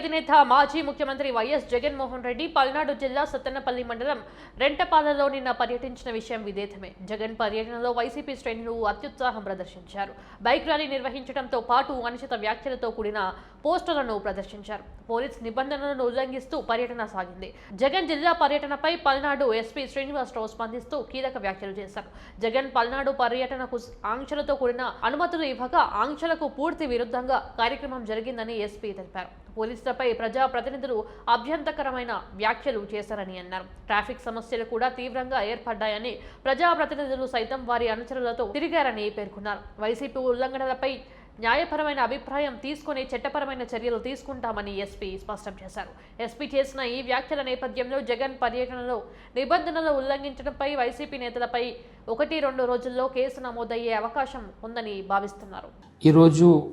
అధినేత మాజీ ముఖ్యమంత్రి వైఎస్ జగన్మోహన్ రెడ్డి పల్నాడు జిల్లా సత్తెనపల్లి మండలం రెంటపాలలో నిన్న పర్యటించిన విషయం విదేతమే జగన్ పర్యటనలో వైసీపీ శ్రేణులు అత్యుత్సాహం ప్రదర్శించారు. బైక్ ర్యాలీ నిర్వహించడంతో పాటు అనుచిత వ్యాఖ్యలతో కూడిన పోస్టర్లను ప్రదర్శించారు. పోలీస్ నిబంధనలను ఉల్లంఘిస్తూ పర్యటన సాగింది. జగన్ జిల్లా పర్యటనపై పల్నాడు ఎస్పీ శ్రీనివాసరావు స్పందిస్తూ కీలక వ్యాఖ్యలు చేశారు. జగన్ పల్నాడు పర్యటనకు ఆంక్షలతో కూడిన అనుమతులు ఇవ్వగా ఆంక్షలకు పూర్తి విరుద్ధంగా కార్యక్రమం జరిగిందని ఎస్పీ తెలిపారు. పోలీసులపై ప్రజా ప్రతినిధులు అభ్యంతకరమైన వ్యాఖ్యలు చేశారని అన్నారు. ట్రాఫిక్ సమస్యలు కూడా తీవ్రంగా ఏర్పడ్డాయని ప్రజా ప్రతినిధులు సైతం వారి అనుచరులతో తిరిగారని పేర్కొన్నారు. వైసీపీ ఉల్లంఘనలపై న్యాయపరమైన అభిప్రాయం తీసుకుని చట్టపరమైన చర్యలు తీసుకుంటామని ఎస్పీ స్పష్టం చేశారు. ఎస్పీ చేసిన ఈ వ్యాఖ్యల నేపథ్యంలో జగన్ పర్యటనలో నిబంధనలు ఉల్లంఘించడంపై వైసీపీ నేతలపై ఒకటి రెండు రోజుల్లో కేసు నమోదయ్యే అవకాశం ఉందని భావిస్తున్నారు. ఈరోజు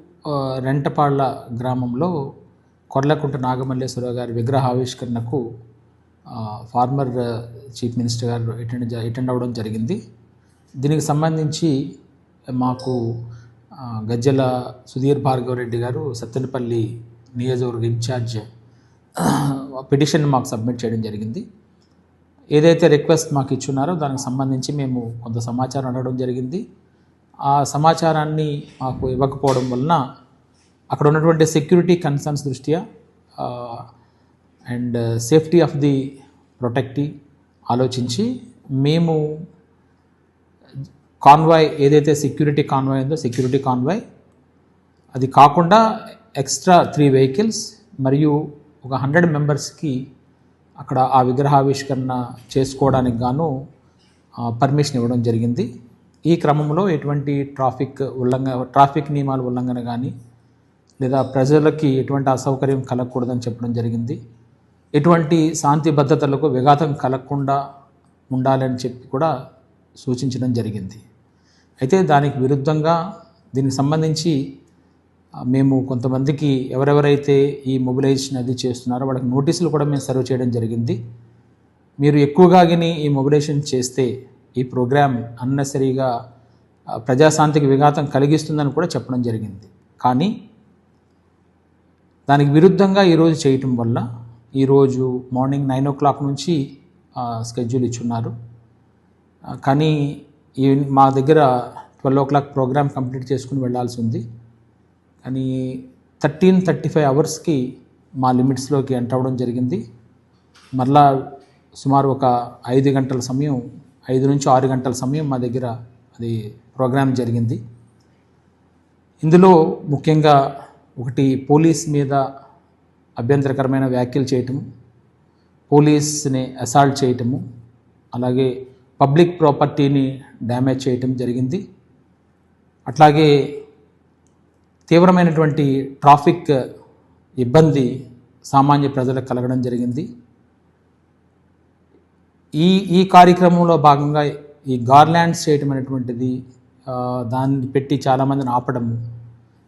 రెంటపాళ్ళ రెంటపాళ్ళ గ్రామంలో కొర్లకుంట నాగమల్లేశ్వర గారి విగ్రహ ఆవిష్కరణకు ఫార్మర్ చీఫ్ మినిస్టర్ గారు అటెండ్ జ- అటెండ్ అవ్వడం జరిగింది. దీనికి సంబంధించి మాకు గజ్జల సుధీర్ భార్గవరెడ్డి గారు సత్తెనపల్లి నియోజకవర్గ ఇన్ఛార్జ్ పిటిషన్ మాకు సబ్మిట్ చేయడం జరిగింది. ఏదైతే రిక్వెస్ట్ మాకు ఇచ్చున్నారో దానికి సంబంధించి మేము కొంత సమాచారం అడగడం జరిగింది. ఆ సమాచారాన్ని మాకు ఇవ్వకపోవడం వలన అక్కడ ఉన్నటువంటి సెక్యూరిటీ కన్సర్న్స్ దృష్ట్యా and safety of the protectee ఆలోచించి మేము కాన్వాయ్ ఏదైతే సెక్యూరిటీ కాన్వాయ్ ఉందో సెక్యూరిటీ కాన్వాయ్ అది కాకుండా ఎక్స్ట్రా త్రీ వెహికల్స్ మరియు ఒక హండ్రెడ్ మెంబర్స్కి అక్కడ ఆ విగ్రహావిష్కరణ చేసుకోవడానికి గాను పర్మిషన్ ఇవ్వడం జరిగింది. ఈ క్రమంలో ఎటువంటి ట్రాఫిక్ ఉల్లంఘన ట్రాఫిక్ నియమాల ఉల్లంఘన కానీ లేదా ప్రజలకి ఎటువంటి అసౌకర్యం కలగకూడదని చెప్పడం జరిగింది. ఎటువంటి శాంతి భద్రతలకు విఘాతం కలగకుండా ఉండాలని చెప్పి కూడా సూచించడం జరిగింది. అయితే దానికి విరుద్ధంగా దీనికి సంబంధించి మేము కొంతమందికి ఎవరెవరైతే ఈ మొబిలైజేషన్ అది చేస్తున్నారో వాళ్ళకి నోటీసులు కూడా మేము సర్వ్ చేయడం జరిగింది. మీరు ఎక్కువగా ఈ మొబిలైజేషన్ చేస్తే ఈ ప్రోగ్రామ్ అన్నెసరీగా ప్రజాశాంతికి విఘాతం కలిగిస్తుందని కూడా చెప్పడం జరిగింది. కానీ దానికి విరుద్ధంగా ఈరోజు చేయటం వల్ల ఈరోజు మార్నింగ్ నైన్ ఓ క్లాక్ నుంచి స్కెడ్యూల్ ఇచ్చున్నారు. కానీ ఈవినింగ్ మా దగ్గర twelve o'clock programme complete చేసుకుని వెళ్ళాల్సి ఉంది. కానీ థర్టీన్ థర్టీ ఫైవ్ అవర్స్కి మా లిమిట్స్లోకి ఎంటర్ అవ్వడం జరిగింది. మరలా సుమారు ఒక ఐదు గంటల సమయం ఐదు నుంచి ఆరు గంటల సమయం మా దగ్గర అది ప్రోగ్రామ్ జరిగింది. ఇందులో ముఖ్యంగా ఒకటి పోలీస్ మీద అభ్యంతరకరమైన వ్యాఖ్యలు చేయటము పోలీస్ని అసాల్ట్ చేయటము అలాగే పబ్లిక్ ప్రాపర్టీని డ్యామేజ్ చేయటం జరిగింది. అట్లాగే తీవ్రమైనటువంటి ట్రాఫిక్ ఇబ్బంది సామాన్య ప్రజలకు కలగడం జరిగింది. ఈ ఈ కార్యక్రమంలో భాగంగా ఈ గార్లాండ్స్ చేయటం అనేటువంటిది దాన్ని పెట్టి చాలామందిని ఆపడము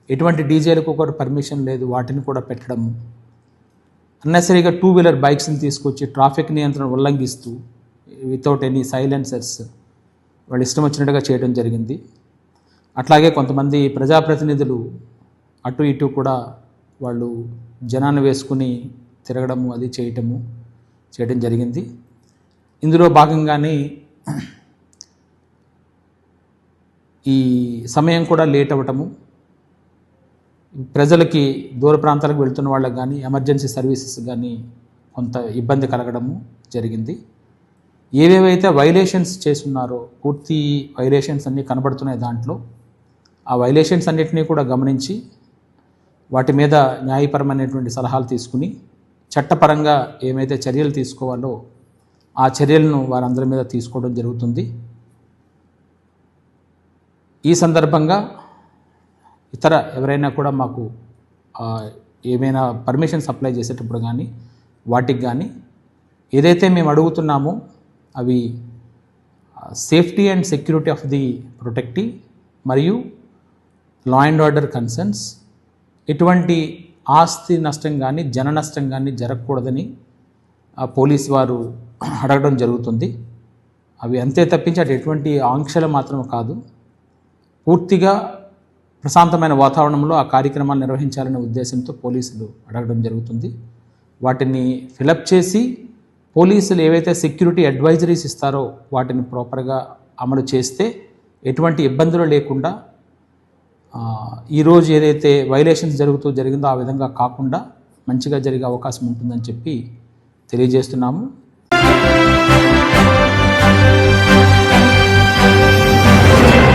ఎటువంటి డీజేలకు కూడా పర్మిషన్ లేదు వాటిని కూడా పెట్టడము అన్నెసరీగా టూ వీలర్ బైక్స్ని తీసుకొచ్చి ట్రాఫిక్ నియంత్రణ ఉల్లంఘిస్తూ వితౌట్ ఎనీ సైలెన్సర్స్ వాళ్ళు ఇష్టం వచ్చినట్టుగా చేయడం జరిగింది. అట్లాగే కొంతమంది ప్రజాప్రతినిధులు అటు ఇటు కూడా వాళ్ళు జనాన్ని వేసుకుని తిరగడము అది చేయటము చేయడం జరిగింది. ఇందులో భాగంగానే ఈ సమయం కూడా లేట్ అవ్వటము ప్రజలకి దూర ప్రాంతాలకు వెళ్తున్న వాళ్ళకి కానీ ఎమర్జెన్సీ సర్వీసెస్ కానీ కొంత ఇబ్బంది కలగడము జరిగింది. ఏవేవైతే వైలేషన్స్ చేస్తున్నారో పూర్తి వైలేషన్స్ అన్నీ కనబడుతున్నాయి దాంట్లో ఆ వైలేషన్స్ అన్నిటినీ కూడా గమనించి వాటి మీద న్యాయపరమైనటువంటి సలహాలు తీసుకుని చట్టపరంగా ఏమైతే చర్యలు తీసుకోవాలో ఆ చర్యలను వారందరి మీద తీసుకోవడం జరుగుతుంది. ఈ సందర్భంగా ఇతర ఎవరైనా కూడా మాకు ఏమైనా పర్మిషన్స్ అప్లై చేసేటప్పుడు కానీ వాటికి కానీ ఏదైతే మేము అడుగుతున్నామో అవి safety and security of the protectee మరియు లా అండ్ ఆర్డర్ కన్సర్న్స్ ఎటువంటి ఆస్తి నష్టం కానీ జన నష్టం కానీ జరగకూడదని ఆ పోలీస్ వారు అడగడం జరుగుతుంది. అవి అంతే తప్పించి అటు ఎటువంటి ఆంక్షలు మాత్రం కాదు. పూర్తిగా ప్రశాంతమైన వాతావరణంలో ఆ కార్యక్రమాలు నిర్వహించాలనే ఉద్దేశంతో పోలీసులు అడగడం జరుగుతుంది. వాటిని ఫిలప్ చేసి పోలీసులు ఏవైతే సెక్యూరిటీ అడ్వైజరీస్ ఇస్తారో వాటిని ప్రాపర్గా అమలు చేస్తే ఎటువంటి ఇబ్బందులు లేకుండా ఈరోజు ఏదైతే వైలేషన్స్ జరుగుతూ జరిగిందో ఆ విధంగా కాకుండా మంచిగా జరిగే అవకాశం ఉంటుందని చెప్పి తెలియజేస్తున్నాము.